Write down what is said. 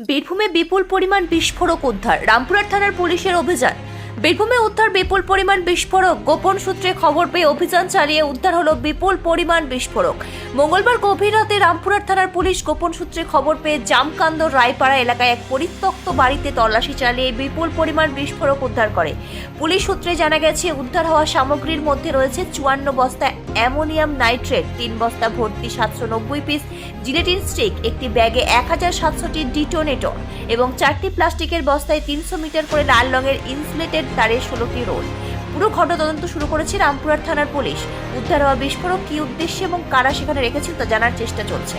বীরভূমে বিপুল পরিমাণ বিস্ফোরক উদ্ধার রামপুরহাট থানার পুলিশের অভিযান। বীরভূমে উদ্ধার বিপুল পরিমাণ বিস্ফোরক। গোপন সূত্রে খবর পেয়ে অভিযান চালিয়ে উদ্ধার হলো বিপুল পরিমাণ বিস্ফোরক। মঙ্গলবার গভীর রাতে রামপুরহাট থানার পুলিশ গোপন সূত্রে খবর পেয়ে জামকান্দ রায়পাড়া এলাকায় এক পরিত্যক্ত বাড়িতে তল্লাশি চালিয়ে বিপুল পরিমাণ বিস্ফোরক উদ্ধার করে। পুলিশ সূত্রে জানা গেছে, উদ্ধার হওয়া সামগ্রীর মধ্যে রয়েছে চুয়ান্ন বস্তা অ্যামোনিয়াম নাইট্রেট, তিন বস্তা ভর্তি সাতশো নব্বই পিস জিলেটিন স্টিক, একটি ব্যাগে এক হাজার সাতশোটি ডিটোনেটর এবং চারটি প্লাস্টিকের বস্তায় তিনশো মিটার করে লাল রঙের ইনসুলেটেড তারের ষোলোটি রোল। পুরো ঘটনা তদন্ত শুরু করেছে রামপুরার থানার পুলিশ। উদ্ধার হওয়া বিস্ফোরক কী উদ্দেশ্যে এবং কারা সেখানে রেখেছিল তা জানার চেষ্টা চলছে।